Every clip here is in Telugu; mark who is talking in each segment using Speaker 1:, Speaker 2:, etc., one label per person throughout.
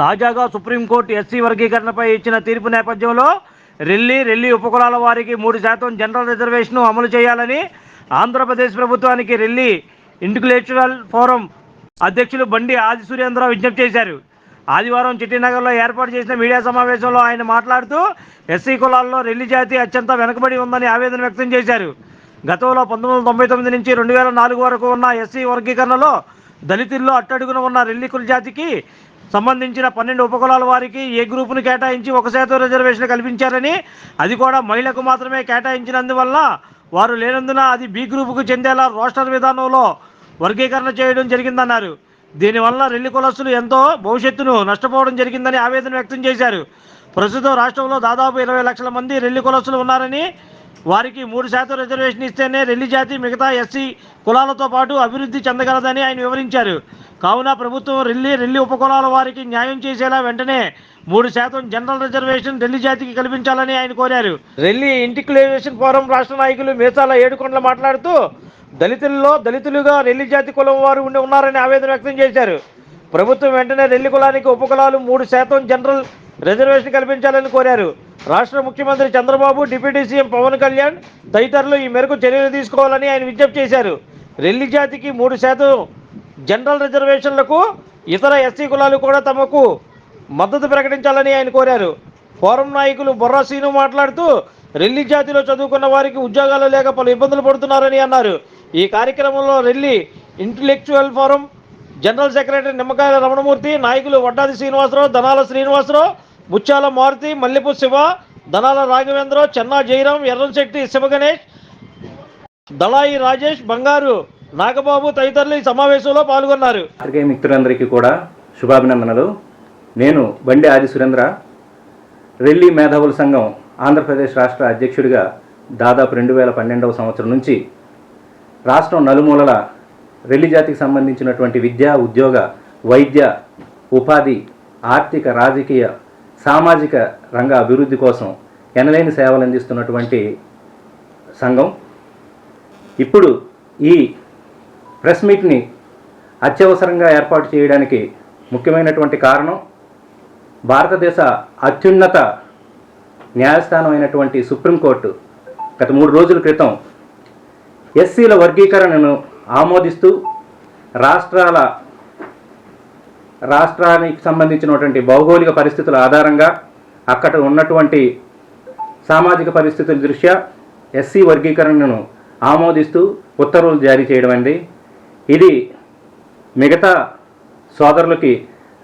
Speaker 1: తాజాగా సుప్రీంకోర్టు ఎస్సీ వర్గీకరణపై ఇచ్చిన తీర్పు నేపథ్యంలో రెల్లి రెల్లి ఉపకులాల వారికి మూడు శాతం జనరల్ రిజర్వేషన్ అమలు చేయాలని ఆంధ్రప్రదేశ్ ప్రభుత్వానికి రెల్లి ఇంటిలెక్చువల్ ఫోరం అధ్యక్షులు బండి ఆది సురేంద్ర విజ్ఞప్తి చేశారు. ఆదివారం చిట్టినగర్లో ఏర్పాటు చేసిన మీడియా సమావేశంలో ఆయన మాట్లాడుతూ ఎస్సీ కులాల్లో రెల్లి జాతి అత్యంత వెనుకబడి ఉందని ఆవేదన వ్యక్తం చేశారు. గతంలో పంతొమ్మిది వందల తొంభై తొమ్మిది నుంచి రెండు వేల నాలుగు వరకు ఉన్న ఎస్సీ వర్గీకరణలో దళితుల్లో అట్టడుగున ఉన్న రెల్లి కుల జాతికి సంబంధించిన పన్నెండు ఉపకులాల వారికి ఏ గ్రూపును కేటాయించి ఒక శాతం రిజర్వేషన్ కల్పించారని అది కూడా మహిళకు మాత్రమే కేటాయించినందువల్ల వారు లేనందున అది బి గ్రూపుకు చెందేలా రోస్టర్ విధానంలో వర్గీకరణ చేయడం జరిగిందన్నారు. దీనివల్ల రెల్లి కులస్తులు ఎంతో భవిష్యత్తును నష్టపోవడం జరిగిందని ఆవేదన వ్యక్తం చేశారు. ప్రస్తుతం రాష్ట్రంలో దాదాపు ఇరవై లక్షల మంది రెల్లి కులస్తులు ఉన్నారని వారికి మూడు శాతం రిజర్వేషన్ ఇస్తేనే రెల్లి జాతి మిగతా ఎస్సీ కులాలతో పాటు అభివృద్ధి చెందగలదని ఆయన వివరించారు. కావున ప్రభుత్వం రెల్లి రెల్లి ఉపకులాల వారికి న్యాయం చేసేలా వెంటనే మూడు శాతం జనరల్ రిజర్వేషన్ రెల్లి జాతికి కల్పించాలని ఆయన కోరారు. రెల్లి ఇంటిక్లేవేషన్ ఫోరం రాష్ట్ర నాయకులు మేసాల ఏడుకొండలు మాట్లాడుతూ దళితుల్లో దళితులుగా రెల్లి జాతి కులం వారు ఉండి ఉన్నారని ఆవేదన వ్యక్తం చేశారు. ప్రభుత్వం వెంటనే రెల్లి కులానికి ఉపకులాలు మూడు శాతం జనరల్ రిజర్వేషన్ కల్పించాలని కోరారు. రాష్ట్ర ముఖ్యమంత్రి చంద్రబాబు డిప్యూటీ సీఎం పవన్ కళ్యాణ్ తదితరులు ఈ మేరకు చర్యలు తీసుకోవాలని ఆయన విజ్ఞప్తి చేశారు. రెల్లి జాతికి మూడు శాతం జనరల్ రిజర్వేషన్లకు ఇతర ఎస్సీ కులాలు కూడా తమకు మద్దతు ప్రకటించాలని ఆయన కోరారు. ఫోరం నాయకులు బొర్రా సీను మాట్లాడుతూ రెల్లి జాతిలో చదువుకున్న వారికి ఉద్యోగాలు లేక పలు ఇబ్బందులు పడుతున్నారని అన్నారు. ఈ కార్యక్రమంలో Relli intellectual forum general secretary Nimmakayala Ramanamurthy నాయకులు వడ్డాది శ్రీనివాసరావు దనాల శ్రీనివాసరావు ముత్యాల మారుతి మల్లెపు శివ దనాల రాఘవేంద్ర చెన్నా జయరాం ఎర్రంశెట్టి శివగణేష్ దళాయి రాజేష్ బంగారు నాగబాబు తదితరులు ఈ సమావేశంలో పాల్గొన్నారు.
Speaker 2: పాత్రికేయ మిత్రులందరికీ కూడా శుభాభినందనలు. నేను బండి ఆది సురేంద్ర రెల్లి మేధావుల సంఘం ఆంధ్రప్రదేశ్ రాష్ట్ర అధ్యక్షుడిగా దాదాపు రెండు వేల పన్నెండవ సంవత్సరం నుంచి రాష్ట్రం నలుమూలల రెల్లి జాతికి సంబంధించినటువంటి విద్య ఉద్యోగ వైద్య ఉపాధి ఆర్థిక రాజకీయ సామాజిక రంగ అభివృద్ధి కోసం ఎనలేని సేవలు అందిస్తున్నటువంటి సంఘం. ఇప్పుడు ఈ ప్రెస్ మీట్ని అత్యవసరంగా ఏర్పాటు చేయడానికి ముఖ్యమైనటువంటి కారణం భారతదేశ అత్యున్నత న్యాయస్థానం అయినటువంటి సుప్రీంకోర్టు గత మూడు రోజుల క్రితం ఎస్సీల వర్గీకరణను ఆమోదిస్తూ రాష్ట్రాల రాష్ట్రానికి సంబంధించినటువంటి భౌగోళిక పరిస్థితుల ఆధారంగా అక్కడ ఉన్నటువంటి సామాజిక పరిస్థితుల దృష్ట్యా ఎస్సీ వర్గీకరణను ఆమోదిస్తూ ఉత్తర్వులు జారీ చేయడం అండి. ఇది మిగతా సోదరులకి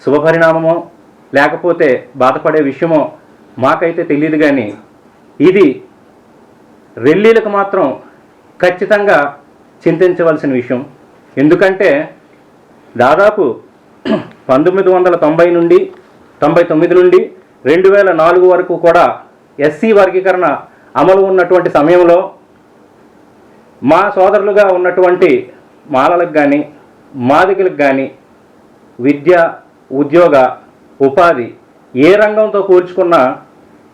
Speaker 2: శుభపరిణామమో లేకపోతే బాధపడే విషయమో మాకైతే తెలియదు కానీ ఇది రెల్లీలకు మాత్రం ఖచ్చితంగా చింతించవలసిన విషయం. ఎందుకంటే దాదాపు పంతొమ్మిది వందల తొంభై నుండి తొంభై తొమ్మిది నుండి రెండు వేల నాలుగు వరకు కూడా ఎస్సీ వర్గీకరణ అమలు ఉన్నటువంటి సమయంలో మా సోదరులుగా ఉన్నటువంటి మాలలకు కానీ మాదికలకు కానీ విద్య ఉద్యోగ ఉపాధి ఏ రంగంతో పోల్చుకున్నా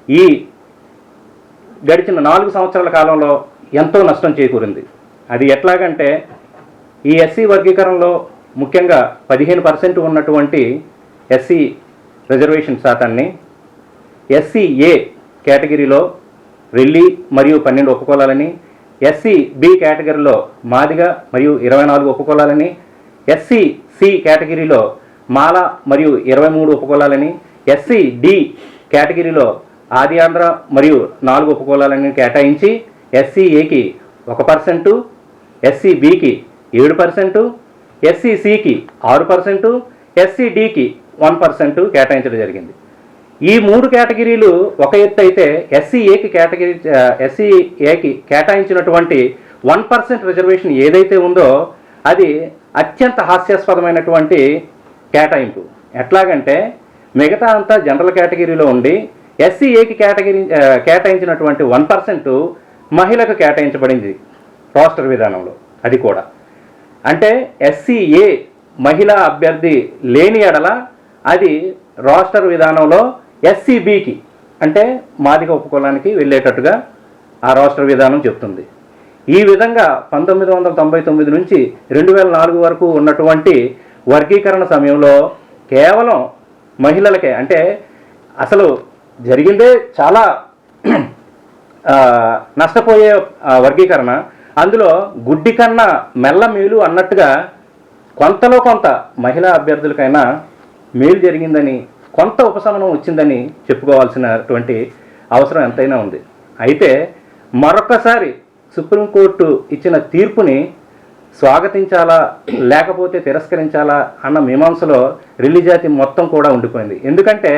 Speaker 2: ఈ గడిచిన నాలుగు సంవత్సరాల కాలంలో ఎంతో నష్టం చేకూరింది. అది ఎట్లాగంటే ఈ ఎస్సీ వర్గీకరణలో ముఖ్యంగా పదిహేను పర్సెంట్ ఉన్నటువంటి ఎస్సీ రిజర్వేషన్ శాతాన్ని ఎస్సీ ఏ కేటగిరీలో వెళ్ళి మరియు పన్నెండు ఉపకులాలని ఎస్సీ బి కేటగిరీలో మాదిగ మరియు ఇరవై నాలుగు ఉపకులాలని ఎస్సీ సి కేటగిరీలో మాల మరియు ఇరవై మూడు ఉపకులాలని ఎస్సీ డి కేటగిరీలో ఆది ఆంధ్ర మరియు నాలుగు ఉపకులాలని కేటాయించి ఎస్సీ ఏకి ఒక పర్సెంటు ఎస్సీ బికి ఏడు పర్సెంటు ఎస్సీ సికి ఆరు పర్సెంటు ఎస్సీ డికి వన్ పర్సెంటు కేటాయించడం జరిగింది. ఈ మూడు కేటగిరీలు ఒక ఎత్తు అయితే ఎస్సీ ఏకి కేటగిరీ ఎస్సీ ఏకి కేటాయించినటువంటి వన్ పర్సెంట్ రిజర్వేషన్ ఏదైతే ఉందో అది అత్యంత హాస్యాస్పదమైనటువంటి కేటాయింపు. ఎట్లాగంటే మిగతా అంతా జనరల్ కేటగిరీలో ఉండి ఎస్సీ ఏకి కేటగిరీ కేటాయించినటువంటి వన్ పర్సెంట్ మహిళకు కేటాయించబడింది రోస్టర్ విధానంలో. అది కూడా. అంటే ఎస్సీ ఏ మహిళా అభ్యర్థి లేని ఎడల అది రోస్టర్ విధానంలో ఎస్సీబీకి అంటే మాదిక ఉపకులానికి వెళ్ళేటట్టుగా ఆ రాష్ట్ర విధానం చెప్తుంది. ఈ విధంగా పంతొమ్మిది వందల తొంభై తొమ్మిది నుంచి రెండు వేల నాలుగు వరకు ఉన్నటువంటి వర్గీకరణ సమయంలో కేవలం మహిళలకే అంటే అసలు జరిగిందే చాలా నష్టపోయే వర్గీకరణ. అందులో గుడ్డి కన్నా మెల్ల మేలు అన్నట్టుగా కొంతలో కొంత మహిళా అభ్యర్థులకైనా మేలు జరిగిందని కొంత ఉపశమనం వచ్చిందని చెప్పుకోవాల్సినటువంటి అవసరం ఎంతైనా ఉంది. అయితే మరొకసారి సుప్రీంకోర్టు ఇచ్చిన తీర్పుని స్వాగతించాలా లేకపోతే తిరస్కరించాలా అన్న మీమాంసలో రెల్లి జాతి మొత్తం కూడా ఉండిపోయింది. ఎందుకంటే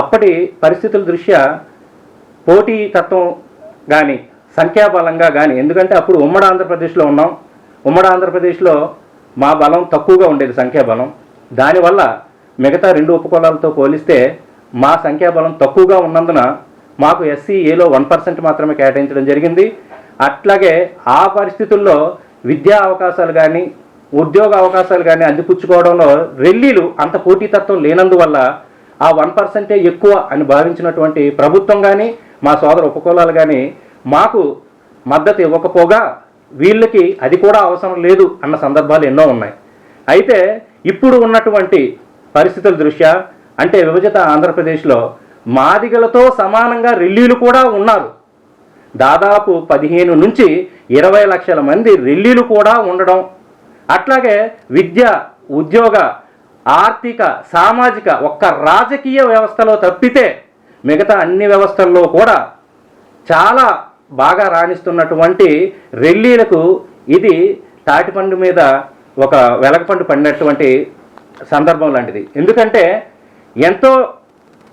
Speaker 2: అప్పటి పరిస్థితుల దృష్ట్యా పోటీ తత్వం కానీ సంఖ్యాబలంగా కానీ ఎందుకంటే అప్పుడు ఉమ్మడి ఆంధ్రప్రదేశ్లో ఉన్నాం. ఉమ్మడి ఆంధ్రప్రదేశ్లో మా బలం తక్కువగా ఉండేది సంఖ్యాబలం. దానివల్ల మిగతా రెండు ఉపకులాలతో పోలిస్తే మా సంఖ్యాబలం తక్కువగా ఉన్నందున మాకు ఎస్సీ ఏలో వన్ పర్సెంట్ మాత్రమే కేటాయించడం జరిగింది. అట్లాగే ఆ పరిస్థితుల్లో విద్యా అవకాశాలు కానీ ఉద్యోగ అవకాశాలు కానీ అందిపుచ్చుకోవడంలో రెల్లీలు అంత పోటీతత్వం లేనందువల్ల ఆ వన్ పర్సెంటే ఎక్కువ అని భావించినటువంటి ప్రభుత్వం కానీ మా సోదర ఉపకులాలు కానీ మాకు మద్దతు ఇవ్వకపోగా వీళ్ళకి అది కూడా అవసరం లేదు అన్న సందర్భాలు ఎన్నో ఉన్నాయి. అయితే ఇప్పుడు ఉన్నటువంటి పరిస్థితుల దృష్ట్యా అంటే విభజిత ఆంధ్రప్రదేశ్లో మాదిగలతో సమానంగా రెల్లీలు కూడా ఉన్నారు. దాదాపు పదిహేను నుంచి ఇరవై లక్షల మంది రెల్లీలు కూడా ఉండడం. అట్లాగే విద్య ఉద్యోగ ఆర్థిక సామాజిక ఒక్క రాజకీయ వ్యవస్థలో తప్పితే మిగతా అన్ని వ్యవస్థల్లో కూడా చాలా బాగా రాణిస్తున్నటువంటి రెల్లీలకు ఇది తాటిపండు మీద ఒక వెలగపండు పడినటువంటి సందర్భం లాంటిది. ఎందుకంటే ఎంతో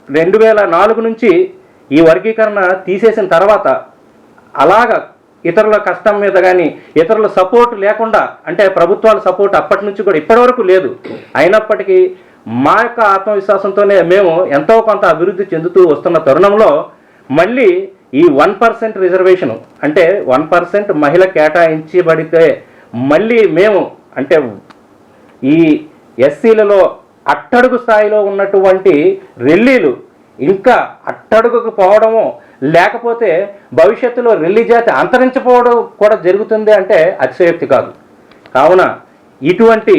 Speaker 2: రెండు వేల నాలుగు నుంచి ఈ వర్గీకరణ తీసేసిన తర్వాత అలాగ ఇతరుల కష్టం మీద కానీ ఇతరుల సపోర్ట్ లేకుండా అంటే ప్రభుత్వాల సపోర్ట్ అప్పటి నుంచి కూడా ఇప్పటివరకు లేదు. అయినప్పటికీ మా యొక్క ఆత్మవిశ్వాసంతోనే మేము ఎంతో కొంత అభివృద్ధి చెందుతూ వస్తున్న తరుణంలో మళ్ళీ ఈ వన్ పర్సెంట్ రిజర్వేషన్ అంటే వన్ పర్సెంట్ మహిళ కేటాయించబడితే మళ్ళీ మేము అంటే ఈ ఎస్సీలలో అట్టడుగు స్థాయిలో ఉన్నటువంటి రెల్లీలు ఇంకా అట్టడుగుకు పోవడము లేకపోతే భవిష్యత్తులో రెల్లి జాతి అంతరించిపోవడం కూడా జరుగుతుంది అంటే అతిశయోక్తి కాదు. కావున ఇటువంటి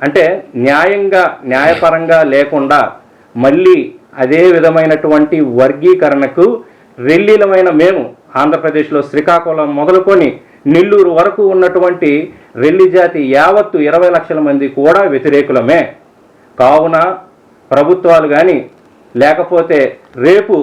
Speaker 2: అంటే న్యాయంగా న్యాయపరంగా లేకుండా మళ్ళీ అదే విధమైనటువంటి వర్గీకరణకు రెల్లీలమైన మేము ఆంధ్రప్రదేశ్లో శ్రీకాకుళం మొదలుకొని నెల్లూరు వరకు ఉన్నటువంటి రెల్లి జాతి యావత్తు ఇరవై లక్షల మంది కూడా వ్యతిరేకులమే. కావున ప్రభుత్వాలు కానీ లేకపోతే రేపు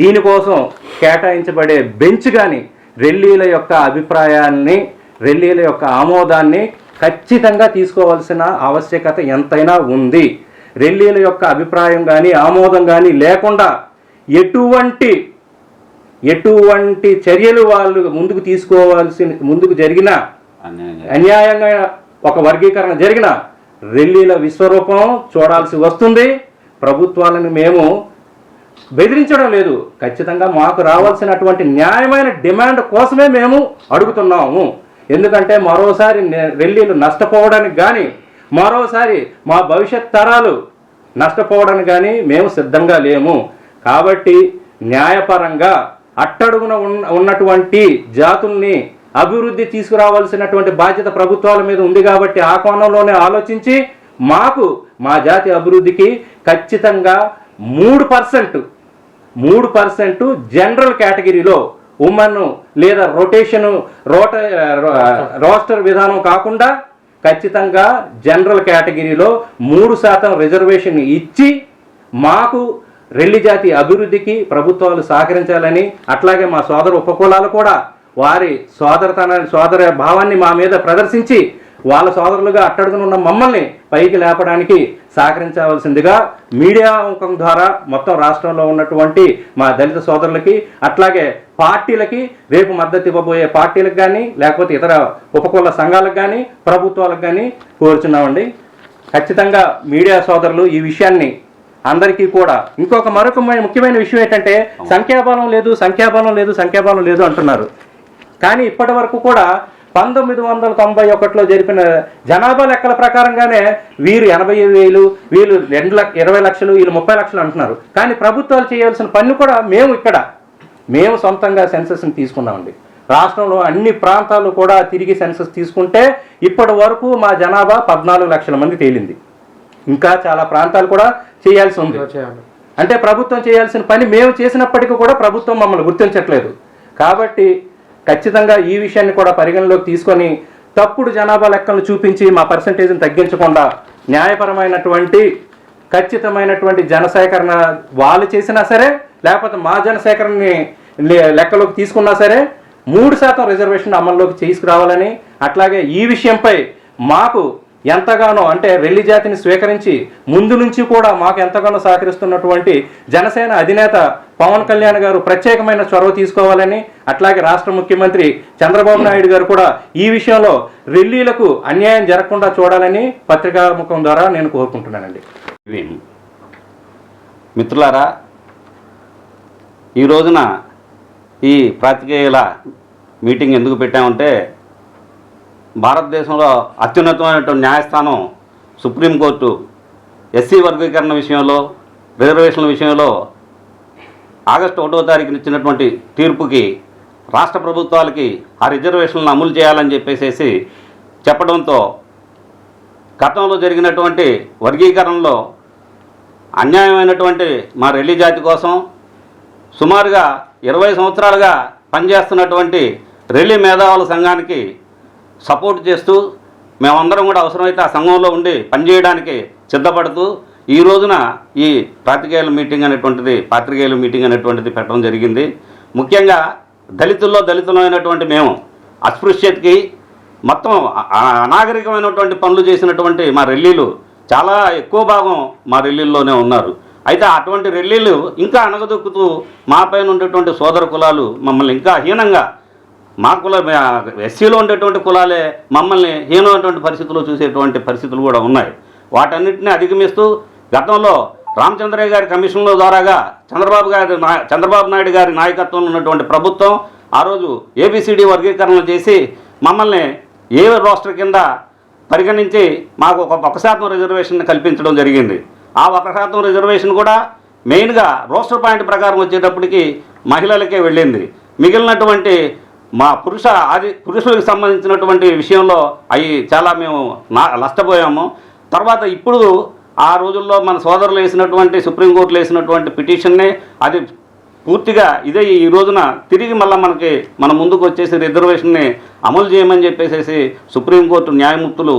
Speaker 2: దీనికోసం కేటాయించబడే బెంచ్ కానీ రెల్లీల యొక్క అభిప్రాయాన్ని రెల్లీల యొక్క ఆమోదాన్ని ఖచ్చితంగా తీసుకోవాల్సిన ఆవశ్యకత ఎంతైనా ఉంది. రెల్లీల యొక్క అభిప్రాయం కానీ ఆమోదం కానీ లేకుండా ఎటువంటి ఎటువంటి చర్యలు వాళ్ళు ముందుకు తీసుకోవాల్సిన ముందుకు జరిగిన. అన్యాయంగా. ఒక వర్గీకరణ జరిగిన రెల్లీల విశ్వరూపం చూడాల్సి వస్తుంది. ప్రభుత్వాలను మేము బెదిరించడం లేదు. ఖచ్చితంగా మాకు రావాల్సినటువంటి న్యాయమైన డిమాండ్ కోసమే మేము అడుగుతున్నాము. ఎందుకంటే మరోసారి రెల్లీలు నష్టపోవడానికి కానీ మరోసారి మా భవిష్యత్ తరాలు నష్టపోవడానికి కానీ మేము సిద్ధంగా లేము. కాబట్టి న్యాయపరంగా అట్టడుగున ఉన్నటువంటి జాతుల్ని అభివృద్ధి తీసుకురావాల్సినటువంటి బాధ్యత ప్రభుత్వాల మీద ఉంది కాబట్టి ఆ కోణంలోనే ఆలోచించి మాకు మా జాతి అభివృద్ధికి ఖచ్చితంగా మూడు పర్సెంట్ మూడు పర్సెంట్ జనరల్ కేటగిరీలో ఉమెన్ లేదా రొటేషన్ రోట రోస్టర్ విధానం కాకుండా ఖచ్చితంగా జనరల్ కేటగిరీలో మూడు శాతం రిజర్వేషన్ ఇచ్చి మాకు రెల్లి జాతి అభివృద్ధికి ప్రభుత్వాలు సహకరించాలని అట్లాగే మా సోదర ఉపకులాలు కూడా వారి సోదరతన సోదర భావాన్ని మా మీద ప్రదర్శించి వాళ్ళ సోదరులుగా అట్టడుగునున్న మమ్మల్ని పైకి లేపడానికి సహకరించవలసిందిగా మీడియా అంకం ద్వారా మొత్తం రాష్ట్రంలో ఉన్నటువంటి మా దళిత సోదరులకి అట్లాగే పార్టీలకి రేపు మద్దతు ఇవ్వబోయే పార్టీలకు కానీ లేకపోతే ఇతర ఉపకుల సంఘాలకు కానీ ప్రభుత్వాలకు కానీ కోరుచున్నామండి. ఖచ్చితంగా మీడియా సోదరులు ఈ విషయాన్ని అందరికీ కూడా. ఇంకొక మరొక ముఖ్యమైన విషయం ఏంటంటే సంఖ్యాబలం లేదు సంఖ్యాబలం లేదు సంఖ్యాబలం లేదు అంటున్నారు. కానీ ఇప్పటి వరకు కూడా పంతొమ్మిది వందల తొంభై ఒకటిలో జరిపిన జనాభా లెక్కల ప్రకారంగానే వీరు ఎనభై వేలు వీళ్ళు రెండు లక్ష ఇరవై లక్షలు వీళ్ళు ముప్పై లక్షలు అంటున్నారు. కానీ ప్రభుత్వాలు చేయాల్సిన పన్ను కూడా మేము ఇక్కడ మేము సొంతంగా సెన్సస్ని తీసుకున్నామండి. రాష్ట్రంలో అన్ని ప్రాంతాలు కూడా తిరిగి సెన్సస్ తీసుకుంటే ఇప్పటి వరకు మా జనాభా పద్నాలుగు లక్షల మంది తేలింది. ఇంకా చాలా ప్రాంతాలు కూడా చేయాల్సి ఉంది. అంటే ప్రభుత్వం చేయాల్సిన పని మేము చేసినప్పటికీ కూడా ప్రభుత్వం మమ్మల్ని గుర్తించట్లేదు. కాబట్టి ఖచ్చితంగా ఈ విషయాన్ని కూడా పరిగణలోకి తీసుకొని తప్పుడు జనాభా లెక్కలను చూపించి మా పర్సంటేజ్ని తగ్గించకుండా న్యాయపరమైనటువంటి ఖచ్చితమైనటువంటి జనసేకరణ వాళ్ళు చేసినా సరే లేకపోతే మా జనసేకరణని లెక్కలోకి తీసుకున్నా సరే మూడు శాతం రిజర్వేషన్ అమల్లోకి తీసుకురావాలని అట్లాగే ఈ విషయంపై మాకు ఎంతగానో అంటే రెల్లి జాతిని స్వీకరించి ముందు నుంచి కూడా మాకు ఎంతగానో సహకరిస్తున్నటువంటి జనసేన అధినేత పవన్ కళ్యాణ్ గారు ప్రత్యేకమైన చొరవ తీసుకోవాలని అట్లాగే రాష్ట్ర ముఖ్యమంత్రి చంద్రబాబు నాయుడు గారు కూడా ఈ విషయంలో రెల్లీలకు అన్యాయం జరగకుండా చూడాలని పత్రికాముఖం ద్వారా నేను కోరుకుంటున్నానండి.
Speaker 3: మిత్రులారా ఈ రోజున ఈ ప్రాతికేయుల మీటింగ్ ఎందుకు పెట్టామంటే భారతదేశంలో అత్యున్నతమైనటువంటి న్యాయస్థానం సుప్రీంకోర్టు ఎస్సీ వర్గీకరణ విషయంలో రిజర్వేషన్ల విషయంలో ఆగస్టు ఒకటో తారీఖున ఇచ్చినటువంటి తీర్పుకి రాష్ట్ర ప్రభుత్వాలకి ఆ రిజర్వేషన్లను అమలు చేయాలని చెప్పేసి చెప్పడంతో గతంలో జరిగినటువంటి వర్గీకరణలో అన్యాయమైనటువంటి మా రెల్లి జాతి కోసం సుమారుగా ఇరవై సంవత్సరాలుగా పనిచేస్తున్నటువంటి రెల్లి మేధావుల సంఘానికి సపోర్ట్ చేస్తూ మేమందరం కూడా అవసరమైతే ఆ సంఘంలో ఉండి పనిచేయడానికి సిద్ధపడుతూ ఈ రోజున ఈ పాత్రికేయుల మీటింగ్ అనేటువంటిది పాత్రికేయుల మీటింగ్ అనేటువంటిది పెట్టడం జరిగింది. ముఖ్యంగా దళితుల్లో దళితులమైనటువంటి మేము అస్పృశ్యతకి మొత్తం అనాగరికమైనటువంటి పనులు చేసినటువంటి మా రెల్లీలు చాలా ఎక్కువ భాగం మా రెల్లీల్లోనే ఉన్నారు. అయితే అటువంటి రెల్లీలు ఇంకా అణగదొక్కుతూ మా పైన ఉండేటువంటి సోదర కులాలు మమ్మల్ని ఇంకా హీనంగా మా కుల ఎస్సీలో ఉండేటువంటి కులాలే మమ్మల్ని హీనమైనటువంటి పరిస్థితుల్లో చూసేటువంటి పరిస్థితులు కూడా ఉన్నాయి. వాటన్నిటిని అధిగమిస్తూ గతంలో రామచంద్రయ్య గారి కమిషన్ల ద్వారాగా చంద్రబాబు గారి చంద్రబాబు నాయుడు గారి నాయకత్వంలో ఉన్నటువంటి ప్రభుత్వం ఆ రోజు ఏబిసిడి వర్గీకరణ చేసి మమ్మల్ని ఏ రోస్టర్ కింద పరిగణించి మాకు ఒక ఒక శాతం రిజర్వేషన్ కల్పించడం జరిగింది. ఆ ఒక శాతం రిజర్వేషన్ కూడా మెయిన్గా రోస్టర్ పాయింట్ ప్రకారం వచ్చేటప్పటికి మహిళలకే వెళ్ళింది. మిగిలినటువంటి మా పురుష ఆది పురుషులకు సంబంధించినటువంటి విషయంలో అవి చాలా మేము నా నష్టపోయాము. తర్వాత ఇప్పుడు ఆ రోజుల్లో మన సోదరులు వేసినటువంటి సుప్రీంకోర్టులో వేసినటువంటి పిటిషన్ని అది పూర్తిగా ఇదే ఈ రోజున తిరిగి మళ్ళీ మనకి మన ముందుకు వచ్చేసి రిజర్వేషన్ని అమలు చేయమని చెప్పేసి సుప్రీంకోర్టు న్యాయమూర్తులు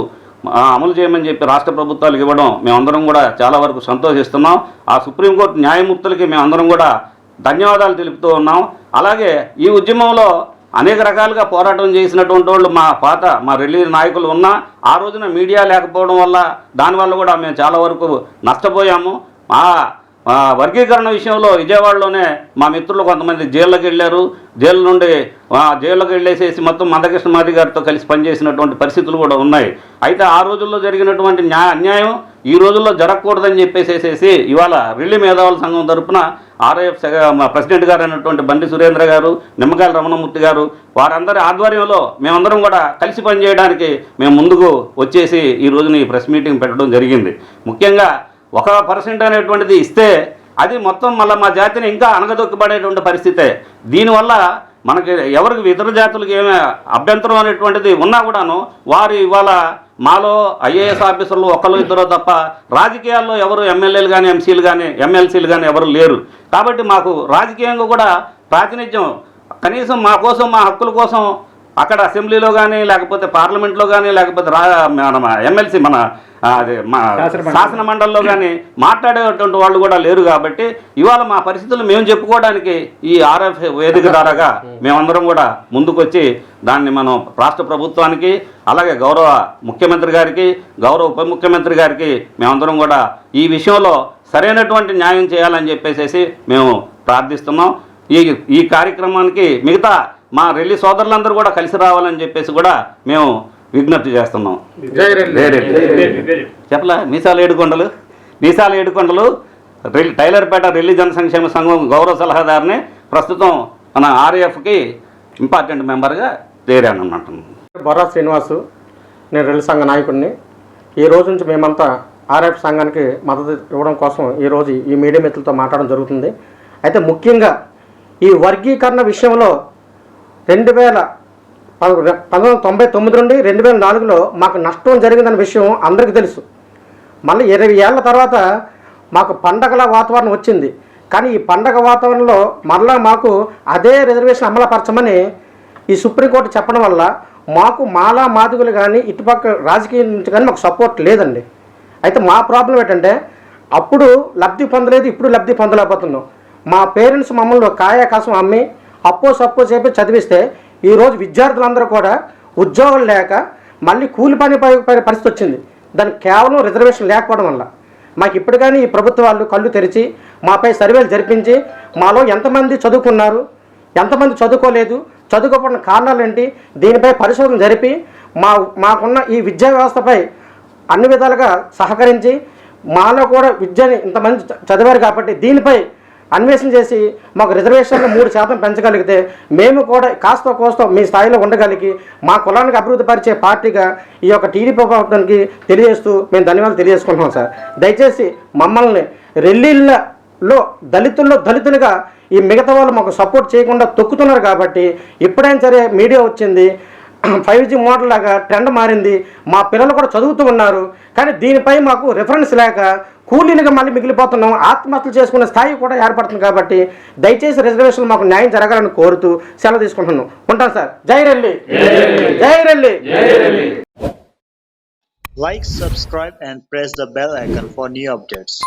Speaker 3: అమలు చేయమని చెప్పి రాష్ట్ర ప్రభుత్వాలకు ఇవ్వడం మేమందరం కూడా చాలా వరకు సంతోషిస్తున్నాం. ఆ సుప్రీంకోర్టు న్యాయమూర్తులకి మేమందరం కూడా ధన్యవాదాలు తెలుపుతూ ఉన్నాం. అలాగే ఈ ఉద్యమంలో అనేక రకాలుగా పోరాటం చేసినటువంటి వాళ్ళు మా పాత మా రెల్లి నాయకులు ఉన్నా ఆ రోజున మీడియా లేకపోవడం వల్ల దానివల్ల కూడా మేము చాలా వరకు నష్టపోయాము. మా వర్గీకరణ విషయంలో విజయవాడలోనే మా మిత్రులు కొంతమంది జైల్లోకి వెళ్ళారు. జైలు నుండి జైల్లోకి వెళ్ళేసేసి మొత్తం మందకృష్ణ మాది గారితో కలిసి పనిచేసినటువంటి పరిస్థితులు కూడా ఉన్నాయి. అయితే ఆ రోజుల్లో జరిగినటువంటి న్యాయ అన్యాయం ఈ రోజుల్లో జరగకూడదని చెప్పేసేసేసి ఇవాళ రిల్లి మేధావుల సంఘం తరపున ఆర్ఐఎఫ్ ప్రెసిడెంట్ గారు అయినటువంటి బండి సురేంద్ర గారు నిమ్మకాయల రమణమూర్తి గారు వారందరి ఆధ్వర్యంలో మేమందరం కూడా కలిసి పనిచేయడానికి మేము ముందుకు వచ్చేసి ఈ రోజున ఈ ప్రెస్ మీటింగ్ పెట్టడం జరిగింది. ముఖ్యంగా ఒక పర్సెంట్ అనేటువంటిది ఇస్తే అది మొత్తం మళ్ళీ మా జాతిని ఇంకా అనగదొక్కబడేటువంటి పరిస్థితే. దీనివల్ల మనకి ఎవరికి ఇతర జాతులకు ఏమి అభ్యంతరం అనేటువంటిది ఉన్నా కూడాను వారు ఇవాళ మాలో ఐఏఎస్ ఆఫీసర్లు ఒకళ్ళు ఇద్దరు తప్ప రాజకీయాల్లో ఎవరు ఎమ్మెల్యేలు కానీ ఎంసీలు కానీ ఎమ్మెల్సీలు కానీ ఎవరు లేరు. కాబట్టి మాకు రాజకీయంగా కూడా ప్రాతినిధ్యం కనీసం మా కోసం మా హక్కుల కోసం అక్కడ అసెంబ్లీలో కానీ లేకపోతే పార్లమెంట్లో కానీ లేకపోతే రా మన ఎమ్మెల్సీ మన అదే మా. శాసన మండలిలో కానీ మాట్లాడేటువంటి వాళ్ళు కూడా లేరు కాబట్టి ఇవాళ మా పరిస్థితులు మేము చెప్పుకోవడానికి ఈ ఆర్ఎఫ్ వేదిక ద్వారాగా మేమందరం కూడా ముందుకొచ్చి దాన్ని మనం రాష్ట్ర ప్రభుత్వానికి అలాగే గౌరవ ముఖ్యమంత్రి గారికి గౌరవ ఉప ముఖ్యమంత్రి గారికి మేమందరం కూడా ఈ విషయంలో సరైనటువంటి న్యాయం చేయాలని చెప్పేసి మేము ప్రార్థిస్తున్నాం ఈ ఈ కార్యక్రమానికి మిగతా మా రెల్లి సోదరులందరూ కూడా కలిసి రావాలని చెప్పేసి కూడా మేము విజ్ఞప్తి చేస్తున్నాం. చెప్పలా? మీసాల ఏడుకొండలు. మీసాల ఏడుకొండలు రెల్లి టైలర్పేట రెల్లి జన సంక్షేమ సంఘం గౌరవ సలహాదారుని ప్రస్తుతం మన ఆర్ఎఫ్కి ఇంపార్టెంట్ మెంబర్గా చేరాను అన్నమాట
Speaker 4: బొర్రా శ్రీనివాసు నేను రెల్లి సంఘ నాయకుడిని. ఈ రోజు నుంచి మేమంతా ఆర్ఎఫ్ సంఘానికి మద్దతు ఇవ్వడం కోసం ఈ రోజు ఈ మీడియా మిత్రులతో మాట్లాడడం జరుగుతుంది. అయితే ముఖ్యంగా ఈ వర్గీకరణ విషయంలో రెండు వేల పద- పంతొమ్మిది వందల తొంభై తొమ్మిది నుండి రెండు వేల నాలుగులో మాకు నష్టం జరిగిందన్న విషయం అందరికీ తెలుసు. మళ్ళీ ఇరవై ఏళ్ళ తర్వాత మాకు పండగల వాతావరణం వచ్చింది. కానీ ఈ పండగ వాతావరణంలో మరలా మాకు అదే రిజర్వేషన్ అమలుపరచమని ఈ సుప్రీంకోర్టు చెప్పడం వల్ల మాకు మాలా మాదిగులు కానీ ఇటుపక్క రాజకీయం నుంచి కానీ మాకు సపోర్ట్ లేదండి. అయితే మా ప్రాబ్లం ఏంటంటే అప్పుడు లబ్ధి పొందలేదు ఇప్పుడు లబ్ధి పొందలేకపోతున్నాం. మా పేరెంట్స్ మమ్మల్ని కాయ కాసం అమ్మి అప్పో సప్పో చెప్పి చదివిస్తే ఈరోజు విద్యార్థులందరూ కూడా ఉద్యోగం లేక మళ్ళీ కూలి పని పరిస్థితి వచ్చింది. దానికి కేవలం రిజర్వేషన్ లేకపోవడం వల్ల. మాకు ఇప్పుడు కానీ ఈ ప్రభుత్వాలు కళ్ళు తెరిచి మాపై సర్వేలు జరిపించి మాలో ఎంతమంది చదువుకున్నారు ఎంతమంది చదువుకోలేదు చదువుకోకపోయిన కారణాలు ఏంటి దీనిపై పరిశోధన జరిపి మా మాకున్న ఈ విద్యా వ్యవస్థపై అన్ని విధాలుగా సహకరించి మాలో కూడా విద్యని ఇంతమంది చ- చదివారు కాబట్టి దీనిపై అన్వేషణ చేసి మాకు రిజర్వేషన్లు మూడు శాతం పెంచగలిగితే మేము కూడా కాస్త కోస్త మీ స్థాయిలో ఉండగలిగి మా కులానికి అభివృద్ధి పరిచే పార్టీగా ఈ యొక్క టీడీపీ ప్రభుత్వానికి తెలియజేస్తూ మేము ధన్యవాదాలు తెలియజేసుకుంటున్నాం సార్. దయచేసి మమ్మల్ని రెల్లీళ్ళలో దళితుల్లో దళితులుగా ఈ మిగతా వాళ్ళు మాకు సపోర్ట్ చేయకుండా తొక్కుతున్నారు కాబట్టి ఎప్పుడైనా సరే మీడియా వచ్చింది ఫైవ్ జీ మోడల్ లాగా ట్రెండ్ మారింది మా పిల్లలు కూడా చదువుతూ ఉన్నారు. కానీ దీనిపై మాకు రిఫరెన్స్ లేక కూలీలుగా మళ్ళీ మిగిలిపోతున్నాం. ఆత్మహత్యలు చేసుకునే స్థాయి కూడా ఏర్పడుతుంది కాబట్టి దయచేసి రిజర్వేషన్ మాకు న్యాయం జరగాలని కోరుతూ సెలవు తీసుకుంటున్నాం. ఉంటాను సార్. జై రెల్లి జై Relli
Speaker 5: like subscribe and press the bell icon for new updates